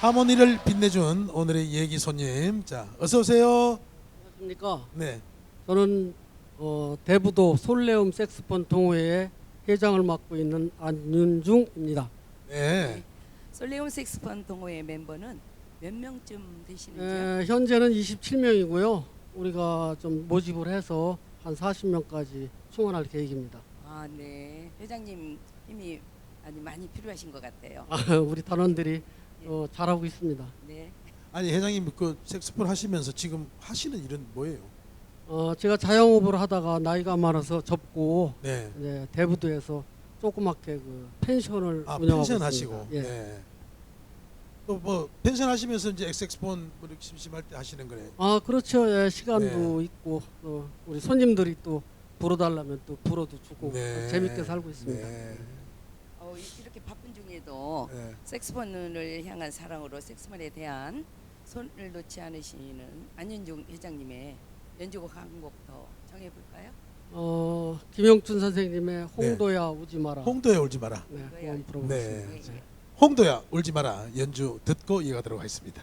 하모니를 빛내준 오늘의 얘기 손님. 자, 어서 오세요. 안녕하십니까. 네. 저는 어, 대부도 솔레움 색스폰 동호회의 회장을 맡고 있는 안윤중입니다. 네. 솔레온 색스폰 동호회 멤버는 몇 명쯤 되시는지요? 에, 현재는 27명이고요. 우리가 좀 모집을 해서 한 40명까지 충원할 계획입니다. 아, 네. 회장님 힘이 아주 많이 필요하신 것 같아요. 아, 우리 단원들이 어, 잘하고 있습니다. 네. 아니 회장님 그 색스폰 하시면서 지금 하시는 일은 뭐예요? 어, 제가 자영업을 하다가 나이가 많아서 접고 네. 이제 대부도에서 조그맣게 그 펜션을 아 운영하고 펜션 있습니다. 하시고. 예. 네. 또 뭐 펜션 하시면서 이제 엑스엑스폰 뭐 이렇게 심심할 때 하시는 거네요. 아 그렇죠. 예, 시간도 네. 있고 또 우리 손님들이 또 불어달라면 또 불어도 주고 네. 재밌게 살고 있습니다. 네. 중에도 네. 색스폰을 향한 사랑으로 색스폰에 대한 손을 놓지 않으시는 안윤중 회장님의 연주곡 한 곡 더 정해볼까요? 어 김영춘 선생님의 홍도야 우지 마라. 홍도야 울지 마라. 네, 그거야. 한번. 네. 예, 예. 홍도야 울지 마라 연주 듣고 이어가도록 하겠습니다.